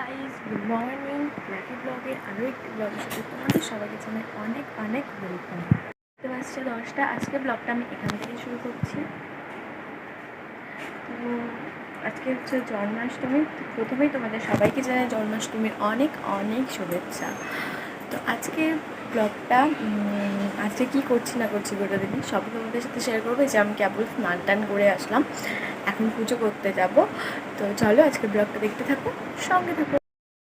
Guys good morning Blackie ব্লগের আরও একটি ব্লগ সাথে তোমাদের সবাইকে জানাই অনেক অনেক ওয়েলকাম তো আসছে দশটা, আজকে ব্লগটা আমি এখান থেকে শুরু করছি। তো আজকে হচ্ছে জন্মাষ্টমী। প্রথমেই তোমাদের সবাইকে জানাই জন্মাষ্টমীর অনেক অনেক শুভেচ্ছা। তো আজকে ব্লগটা আজকে কী করছি না করছি গোটা দিন, সবই তোমাদের সাথে শেয়ার করব। যে আমি কেবল স্নান টান করে আসলাম, এখন পুজো করতে যাব। তো চলো আজকে ব্লগটা দেখতে থাকো, সঙ্গে থাকো।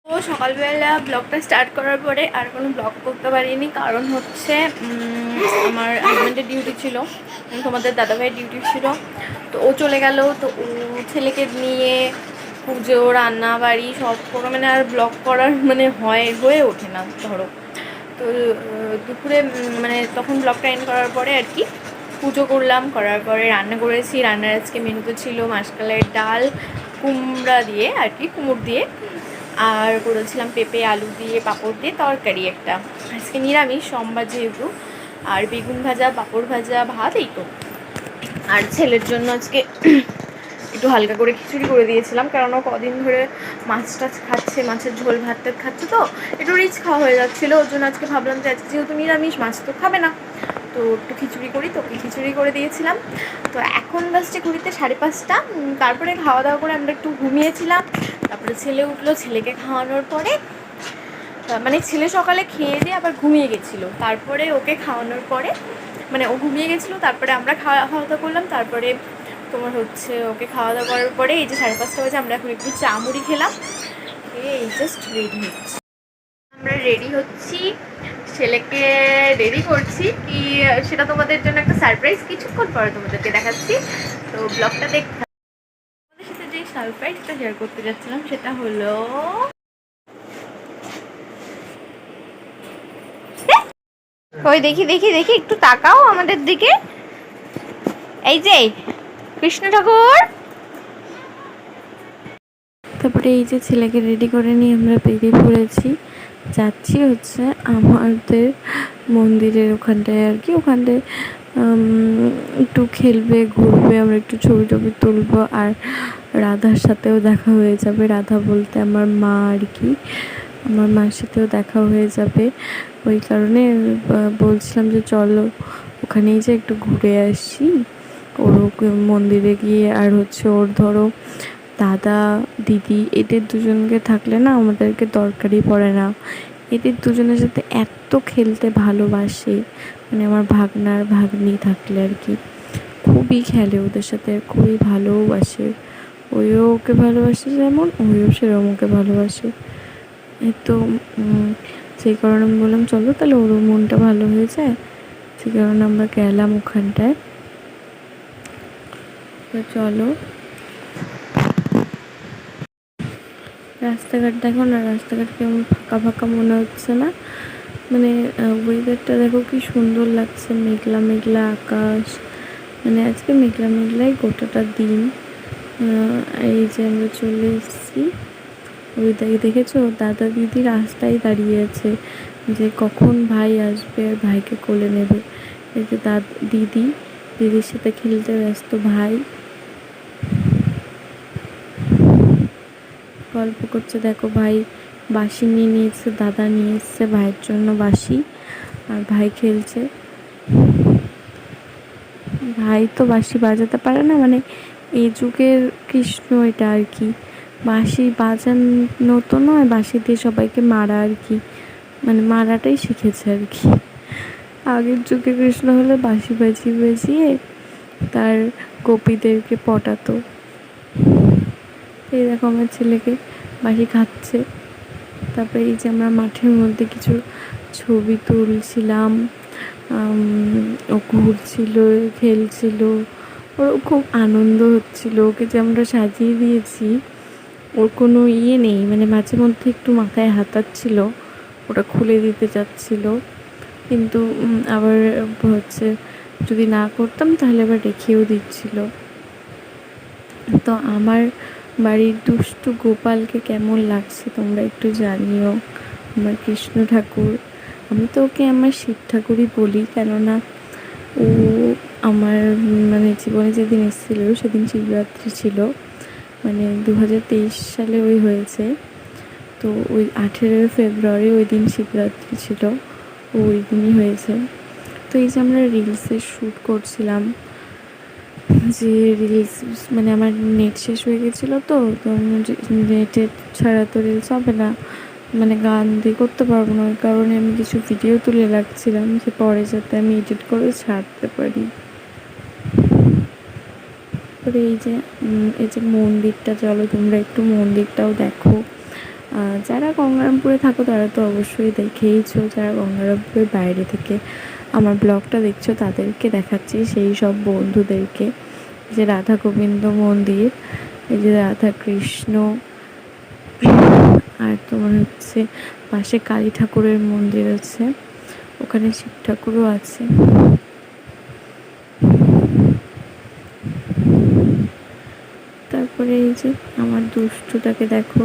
তো সকালবেলা ব্লগটা স্টার্ট করার পরে আর কোনো ব্লগ করতে পারিনি, কারণ হচ্ছে আমার হাজব্যান্ডের ডিউটি ছিল, তোমাদের দাদাভাইয়ের ডিউটি ছিল। তো ও চলে গেল, তো ও ছেলেকে নিয়ে পুজো রান্না বাড়ি সব করে মানে আর ব্লগ করার মানে হয়, হয়ে ওঠে না, ধরো। তো দুপুরে মানে তখন ব্লগটা এন্ড করার পরে আর কি, পুজো করলাম, করার পরে রান্না করেছি। রান্নার আজকে মেনুতে ছিল মাসকালের ডাল, কুমড়া দিয়ে আর কি কুমড় দিয়ে। আর করেছিলাম পেঁপে, আলু দিয়ে, পাঁপড় দিয়ে তরকারি একটা। আজকে নিরামিষ, সোমবার যেহেতু। আর বেগুন ভাজা, পাঁপড় ভাজা, ভাত, এই তো। আর ছেলের জন্য আজকে একটু হালকা করে খিচুড়ি করে দিয়েছিলাম, কারণ ও কদিন ধরে মাছ টাছ খাচ্ছে, মাছের ঝোল ভাত টাত খাচ্ছে তো, একটু রিচ খাওয়া হয়ে যাচ্ছিল। ওর জন্য আজকে ভাবলাম যে আজকে যেহেতু নিরামিষ, মাছ তো খাবে না। তো একটু খিচুড়ি করি, তোকে খিচুড়ি করে দিয়েছিলাম। তো এখন বাসছে ঘুরিতে সাড়ে পাঁচটা। তারপরে খাওয়া দাওয়া করে আমরা একটু ঘুমিয়েছিলাম। তারপরে ছেলে উঠল, ছেলেকে খাওয়ানোর পরে মানে ছেলে সকালে খেয়ে দিয়ে আবার ঘুমিয়ে গেছিল। তারপরে ওকে খাওয়ানোর পরে মানে ও ঘুমিয়ে গেছিল, তারপরে আমরা খাওয়া খাওয়া দাওয়া করলাম, তারপরে তোমার হচ্ছে ওকে খাওয়া দাওয়া করার পরে এই যে সাড়ে পাঁচটা বাজে আমরা এখন একটু চা মুড়ি খেলাম। এই জাস্ট রেডি হচ্ছি। আমরা রেডি হচ্ছি। ছেলেকে রেডি করছি কি, সেটা তোমাদের জন্য একটা সারপ্রাইজ কিছুক্ষণ পরে তোমাদেরকে দেখাচ্ছি। তো ব্লগটা দেখতে তোমাদের সাথে যে সারপ্রাইজটা শেয়ার করতে যাচ্ছিলাম, সেটা হলো ওই দেখি দেখি দেখি, একটু তাকাও আমাদের দিকে। এই যে কৃষ্ণ ঠাকুর। তারপরে এই যে ছেলেকে রেডি করে নিয়ে আমরা বেরিয়ে পড়েছি। যাচ্ছি হচ্ছে আমাদের মন্দিরের ওখানটায় আর কি। ওখানটায় একটু খেলবে, ঘুরবে, আমরা একটু ছবি টবি তুলবো আর রাধার সাথেও দেখা হয়ে যাবে। রাধা বলতে আমার মা আর কি। আমার মার সাথেও দেখা হয়ে যাবে। ওই কারণে বলছিলাম যে চলো ওখানেই যে একটু ঘুরে আসি। ওর মন্দিরে গিয়ে, আর হচ্ছে ওর ধরো দাদা, দিদি, এদের দুজনকে থাকলে না আমাদেরকে দরকারই পড়ে না। এদের দুজনের সাথে এত খেলতে ভালোবাসে মানে আমার ভাগনার ভাগ্নি থাকলে আর কি। খুবই খেলে ওদের সাথে, খুবই ভালোবাসে ওইও ওকে ভালোবাসে যেমন, ওইও সেরকম ওকে ভালোবাসে। তো সেই কারণে আমি বললাম, চলো তাহলে ওরও মনটা ভালো হয়ে যায়। সেই কারণে আমরা গেলাম ওখানটায়। চলো। রাস্তাঘাট দেখো না, রাস্তাঘাট কেমন ফাঁকা ফাঁকা মনে হচ্ছে না। মানে ওয়েদারটা দেখো কি সুন্দর লাগছে, মেঘলা মেঘলা আকাশ। মানে আজকে মেঘলা মেঘলাই গোটাটা দিন। এই যে আমরা চলে এসেছি। ওই দেখে, দেখেছ? দাদা দিদি রাস্তায় দাঁড়িয়ে আছে। যে কখন ভাই আসবে আর ভাইকে কোলে নেবে। এই যে দাদ, দিদি, দিদির সাথে খেলতে ব্যস্ত ভাই। গল্প করছে, দেখো ভাই বাঁশি নিয়ে নিয়েছে, দাদা নিয়ে এসছে ভাইয়ের জন্য বাঁশি আর ভাই খেলছে। ভাই তো বাঁশি বাজাতে পারে না মানে এই যুগের কৃষ্ণ এটা আর কি। বাঁশি বাজানো তো নয়, বাঁশি দিয়ে সবাইকে মারা আর কি মানে মারাটাই শিখেছে আর কি। আগের যুগে কৃষ্ণ হলে বাঁশি বাজিয়ে বাজিয়ে তার গোপীদেরকে পটাতো। এই দেখো আমার ছেলেকে বাড়ি খাচ্ছে। তারপরে এই যে আমরা মাঠের মধ্যে কিছু ছবি তুলছিলাম ও ঘুরছিল, খেলছিল ওর খুব আনন্দ হচ্ছিল। ওকে যে আমরা সাজিয়ে দিয়েছি, ওর কোনো ইয়ে নেই মানে মাঝে মধ্যে একটু মাথায় হাতাচ্ছিল, ওটা খুলে দিতে চাচ্ছিল। কিন্তু আবার হচ্ছে যদি না করতাম তাহলে আবার রেখেও দিচ্ছিল। তো আমার বাড়ির দুষ্টু গোপালকে কেমন লাগছে তোমরা একটু জানিও। আমার কৃষ্ণ ঠাকুর, আমি তো ওকে আমার শিব ঠাকুরই বলি, কেননা ও আমার মানে জীবনে যেদিন এসেছিল সেদিন শিবরাত্রি ছিল মানে দু হাজার তেইশ সালে ওই হয়েছে। তো ওই আঠেরোই ফেব্রুয়ারি ওই দিন শিবরাত্রি ছিল, ওই দিনই হয়েছে। তো এই যে আমরা রিলসের শ্যুট করছিলাম যে রিলস মানে আমার নেট শেষ হয়ে গেছিল তো তো নেটে ছাড়া তো রিলস হবে না। মানে গান দিয়ে করতে পারব না, ওই কারণে আমি কিছু ভিডিও তুলে রাখছিলাম, যে পরে যাতে আমি এডিট করে ছাড়তে পারি। তারপরে এই যে এই যে মন্দিরটা, চলো তোমরা একটু মন্দিরটাও দেখো। যারা গঙ্গারামপুরে থাকো, তারা তো অবশ্যই দেখেইছো, যারা গঙ্গারামপুরের বাইরে থেকে আমার ব্লগটা দেখছ, তাদেরকে দেখাচ্ছি, সেই সব বন্ধুদেরকে। যে রাধা গোবিন্দ মন্দির, এই যে রাধা কৃষ্ণ, আর তোমার হচ্ছে পাশে কালী ঠাকুরের মন্দির আছে, ওখানে শিব ঠাকুরও আছে। তারপরে এই যে আমার দুষ্টুটাকে দেখো,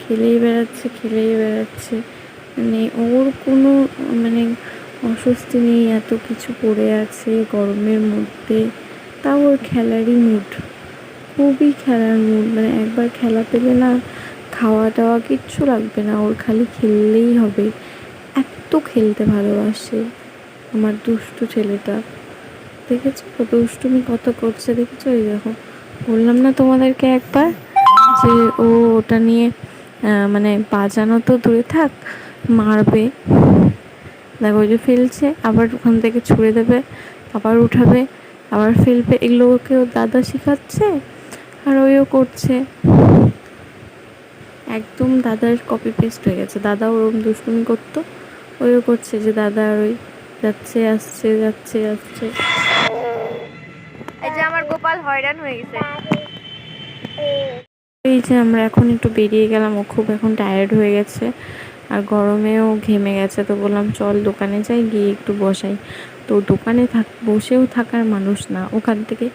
খেলেই বেড়াচ্ছে খেলেই বেড়াচ্ছে। মানে ওর কোনো মানে অস্বস্তি নেই, এত কিছু পড়ে আছে গরমের মধ্যে। তাও ওর খেলারই মুড খুবই খেলার মুড মানে একবার খেলা পেলে না খাওয়া দাওয়া কিচ্ছু লাগবে না, ওর খালি খেললেই হবে। এত খেলতে ভালোবাসে আমার দুষ্টু ছেলেটা। দেখেছ দুষ্টুমি, কত করছে, দেখেছ এই দেখো। বললাম না তোমাদেরকে একবার যে ও ওটা নিয়ে মানে বাজানো তো দূরে থাক, মারবে। দেখো ওই যে ফেলছে আবার ওখান থেকে ছুঁড়ে দেবে আবার উঠাবে আবার ফেলবে। এগুলো ওকে ওর দাদা শেখাচ্ছে আর ওইও করছে। একদম দাদার কপি পেস্ট হয়ে গেছে। দাদা ওরকম দুষ্টুমি করতো ওইও করছে যে দাদা আর ওই যাচ্ছে আসছে যাচ্ছে আসছে। এই যে আমার গোপাল হয়রান হয়ে গেছে। এই যে আমরা এখন একটু বেরিয়ে গেলাম ও খুব এখন টায়ার্ড হয়ে গেছে। আর গরমেও ঘেমে গেছে, তো বললাম, চল দোকানে যাই, গিয়ে একটু বসাই। তো দোকানে থাক, বসেও থাকার মানুষ না। ওখান থেকে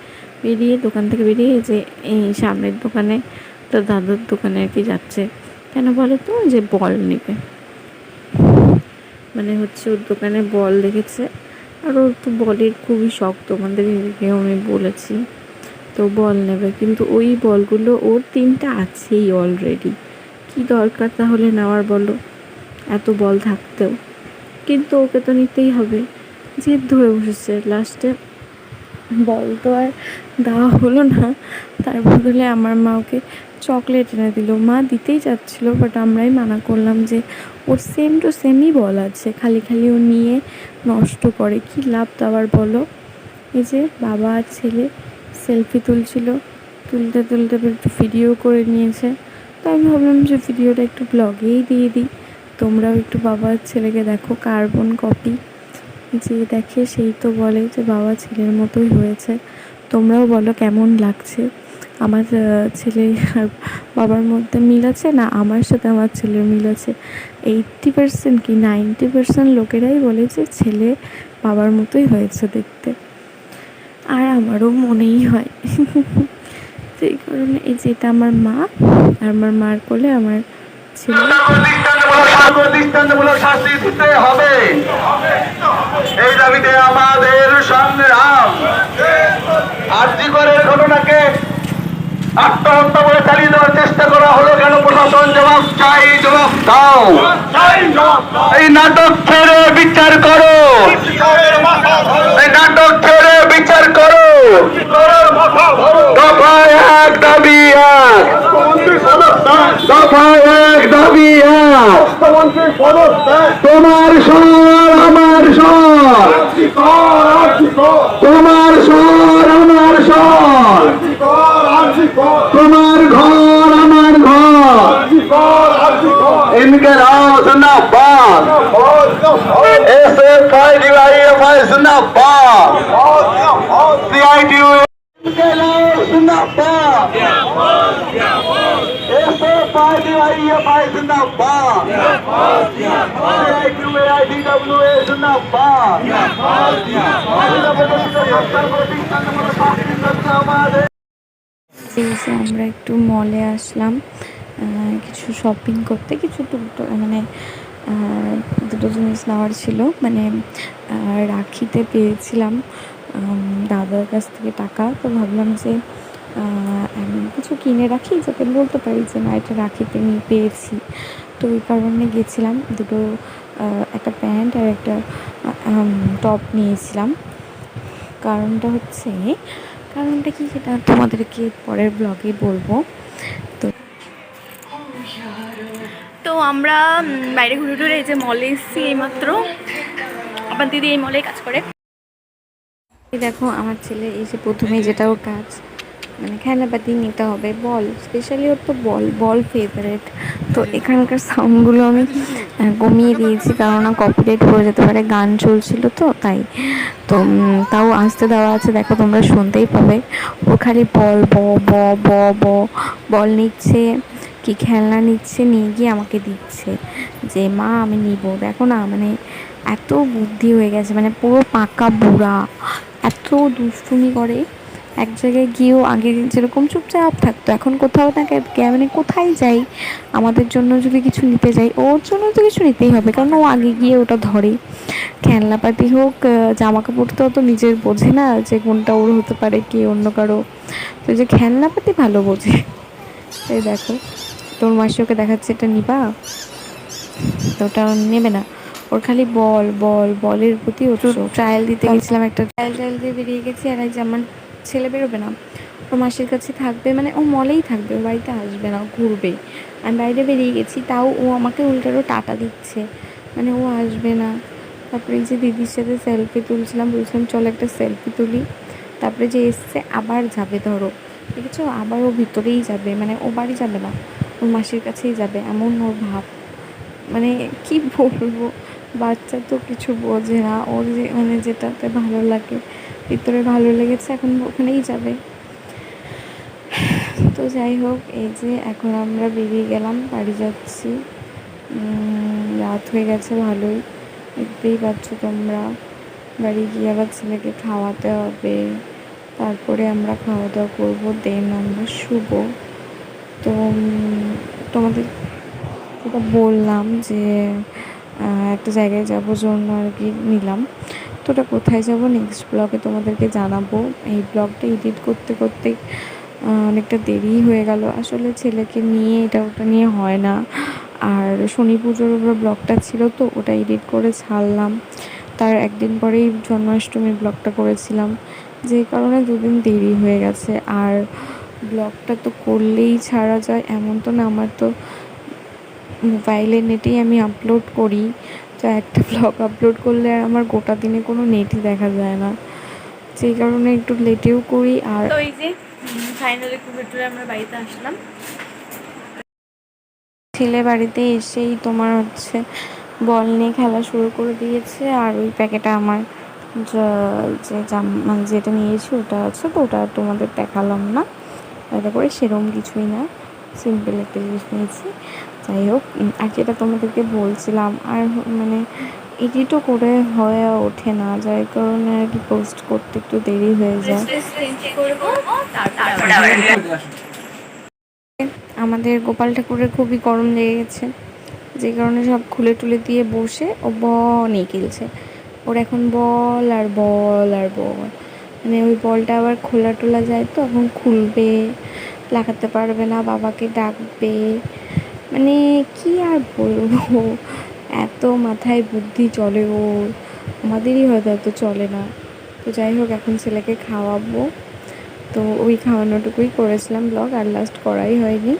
বেরিয়ে, দোকান থেকে বেরিয়ে যে এই সামনের দোকানে তো দাদুর দোকানে আর কি যাচ্ছে। কেন বলো তো? যে বল নেবে। মানে হচ্ছে ওর দোকানে বল দেখেছে আর ওর তো বলের খুবই শখ তোমাদের আমি বলেছি। তো বল নেবে, কিন্তু ওই বলগুলো ওর তিনটা আছেই অলরেডি কি দরকার তাহলে নেওয়ার বলো? এত বল থাকতেও। কিন্তু ওকে তো নিতেই হবে। জেদ ধরে বসেছে লাস্টে। বল তো আর দেওয়া হলো না। তার বদলে আমার মা ওকে চকলেট এনে দিল। মা দিতেই চাচ্ছিল বাট আমরাই মানা করলাম যে ওর সেম টু সেমই বল আছে। খালি খালি ও নিয়ে নষ্ট করে। কি লাভ আবার বলো? এই যে বাবা আর ছেলে সেলফি তুলছিল। তুলতে তুলতে একটু ভিডিও করে নিয়েছে। তো আমি ভাবলাম যে ভিডিওটা একটু ব্লগেই দিয়ে দিই। তোমরাও একটু বাবার ছেলেকে দেখো, কার্বন কপি। যে দেখে সেই তো বলে যে বাবা ছেলের মতোই হয়েছে। তোমরাও বলো কেমন লাগছে? আমার ছেলে আর বাবার মধ্যে মিল আছে না আমার সাথে আমার ছেলের মিল আছে? এইট্টি পার্সেন্ট কি নাইনটি পার্সেন্ট লোকেরাই বলে যে ছেলে বাবার মতোই হয়েছে দেখতে। আর আমারও মনেই হয়। সেই কারণে এই যেটা আমার মা আর আমার মার কোলে আমার ছেলে। দৃষ্টান্তমূলক দৃষ্টান্তমূলক শাস্তি দিতে হবে। এই দাবিতে আমাদের সংগ্রাম আর্জি ঘটনাকে আত্মহত্যা বলে চালিয়ে দেওয়ার চেষ্টা করা হলো কেন? প্রশাসন জবাব চাই জবাব দাও। এই নাটক ছেড়ে বিচার করো। এই নাটক ছেড়ে বিচার করো। দফা এক দাবি এক। দফা এক দাবি এক। তোমার শহর আমার শহর। তোমার শহর আমার শহর। তোমার ঘর আমার ঘর। ইনকে রাও আমরা একটু মলে আসলাম। কিছু শপিং করতে, কিছু মানে দুটো জিনিস নেওয়ার ছিল। মানে রাখিতে পেয়েছিলাম। দাদার কাছ থেকে টাকা, তো ভাবলাম যে কিছু কিনে রাখি, যাতে বলতে পারি যে, না, এটা রাখিতে নিয়ে পেয়েছি। তো ওই কারণে গেছিলাম। দুটো একটা প্যান্ট আর একটা টপ নিয়েছিলাম। কারণটা হচ্ছে কারণটা কি সেটা তোমাদেরকে পরের ব্লগে বলব। তো তো আমরা বাইরে ঘুরে ঘুরে এই যে মলে এসেছি এইমাত্র। আমার দিদি এই মলে কাজ করে। দেখো আমার ছেলে এসে প্রথমে যেটা ওর কাজ মানে খেলাপাতি নিতে হবে, বল। স্পেশালি ওর তো বল বল ফেভারেট তো এখানকার সাউন্ডগুলো আমি কমিয়ে দিয়েছি কেননা কপিরাইট পড়ে যেতে পারে, গান চলছিল তো, তাই। তো তাও আসতে দেওয়া আছে, দেখো তোমরা শুনতেই পাবে। ও খালি বল, ব ব ব ব, বল নিচ্ছে, কি খেলনা নিচ্ছে, নিয়ে গিয়ে আমাকে দিচ্ছে। যে, মা, আমি নিব। দেখো না মানে এত বুদ্ধি হয়ে গেছে মানে পুরো পাকা বুড়া, এত দুষ্টুমি করে। এক জায়গায় গিয়েও আগে যেরকম চুপচাপ থাকতো এখন কোথাও না মানে কোথায় যাই আমাদের জন্য যদি কিছু নিতে যাই ওর জন্য তো কিছু নিতেই হবে কারণ ও আগে গিয়ে ওটা ধরে। খেলনাপাতি হোক জামা কাপড় তো তো নিজের বোঝে না যে কোনটা ওর হতে পারে কি অন্য কারও। তো যে খেলনাপাতি ভালো বোঝে। এই দেখো তোর মাসি ওকে দেখাচ্ছে এটা নিবা? তো ওটা নেবে না। ওর খালি বল বল বলের প্রতি ওর ট্রায়াল দিতে গেছিলাম একটা ট্রায়াল ট্রায়াল দিয়ে বেরিয়ে গেছি আর এই যে আমার ছেলে বেরোবে না। ওর মাসির কাছে থাকবে মানে ও মলেই থাকবে, ও বাড়িতে আসবে না ঘুরবে। আমি বাইরে বেরিয়ে গেছি, তাও ও আমাকে উল্টারও টাটা দিচ্ছে। মানে ও আসবে না। তারপরে যে দিদির সাথে সেলফি তুলছিলাম, বলছিলাম, চলো একটা সেলফি তুলি। তারপরে যে এসছে, আবার যাবে, ধরো। দেখেছ? আবার ও ভিতরেই যাবে মানে ও বাড়ি যাবে না, ওর মাসির কাছেই যাবে, এমন ওর ভাব। মানে কি বলব? বাচ্চা তো কিছু বোঝে না, ওর যে মানে যেটাতে ভালো লাগে। ভিতরে ভালো লেগেছে, এখন ওখানেই যাবে। তো যাই হোক, এই যে এখন আমরা বেরিয়ে গেলাম, বাড়ি যাচ্ছি। রাত হয়ে গেছে, ভালোই। দেখতেই পাচ্ছ তোমরা। বাড়ি গিয়ে আবার ছেলেকে খাওয়াতে হবে। তারপরে আমরা খাওয়া দাওয়া করব, দেন আমরা শুভ তো তোমাদের যেটা বললাম যে একটা জায়গায় যাব জন্য আর কি নিলাম। তো ওটা কোথায় যাব? নেক্সট ব্লগে তোমাদেরকে জানাব। এই ব্লগটা এডিট করতে করতে অনেকটা দেরি হয়ে গেল। আসলে ছেলেকে নিয়ে এটা ওটা নিয়ে হয় না। আর শনি পুজোর উপর ব্লগটা ছিল তো, ওটা এডিট করে ছাড়লাম। তার একদিন পরেই জন্মাষ্টমীর ব্লগটা করেছিলাম। যে কারণে দুদিন দেরি হয়ে গেছে। আর ব্লগটা তো করলেই ছাড়া যায়, এমন তো না। আমার তো মোবাইলে নেটেই আমি আপলোড করি। তো একটা ব্লগ আপলোড করলে আর আমার গোটা দিনে কোনো নেটই দেখা যায় না। সেই কারণে একটু লেটেও করি আর যে ফাইনালি আমরা বাড়িতে আসলাম। ছেলে বাড়িতে এসেই তোমার হচ্ছে বল নিয়ে খেলা শুরু করে দিয়েছে আর ওই প্যাকেটে আমার যা- জাম মানে যেটা নিয়েছি ওটা আছে তো ওটা তোমাদের দেখালাম না। এটা করে সেরম কিছুই না। সিম্পল একটা জিনিস নিয়েছি। যাই হোক আর যেটা তোমাদেরকে বলছিলাম, আর মানে এডিটও করে হয়ে ওঠে না, যার কারণে আর কি পোস্ট করতে একটু দেরি হয়ে যায়। আমাদের গোপাল ঠাকুরের খুবই গরম লেগে গেছে যে কারণে সব খুলে টুলে দিয়ে বসে ও বনে খেলছে ওর এখন বল আর বল আর বল। মানে ওই বলটা আবার খোলা টোলা যায় তো, এখন খুলবে, লাগাতে পারবে না, বাবাকে ডাকবে। মানে কি আর বলব? এত মাথায় বুদ্ধি চলে ওর। আমাদেরই হয়তো এত চলে না। তো যাই হোক, এখন ছেলেকে খাওয়াবো। তো ওই খাওয়ানোটুকুই করেছিলাম ব্লগ আর লাস্ট করাই হয়নি।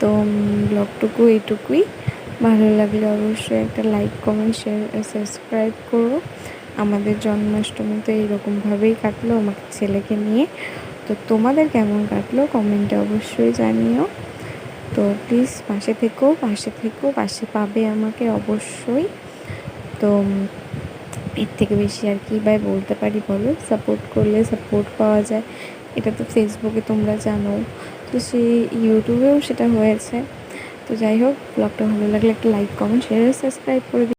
তো ব্লগটুকু এইটুকুই। ভালো লাগলে অবশ্যই একটা লাইক কমেন্ট শেয়ার সাবস্ক্রাইব করো। আমাদের জন্মাষ্টমী তো এইরকমভাবেই কাটলো আমার ছেলেকে নিয়ে। তো তোমাদের কেমন কাটলো? কমেন্টে অবশ্যই জানিও। তো প্লিজ পাশে থেকো পাশে থেকো, পাশে পাবে আমাকে অবশ্যই। তো এর থেকে বেশি আর কি ভাই বলতে পারি বলো? সাপোর্ট করলে সাপোর্ট পাওয়া যায়। এটা তো ফেসবুকে তোমরা জানো। তো সেই ইউটিউবেও সেটা হয়েছে। তো যাই হোক ব্লগটা ভালো লাগলে একটা লাইক কমেন্ট শেয়ার সাবস্ক্রাইব করে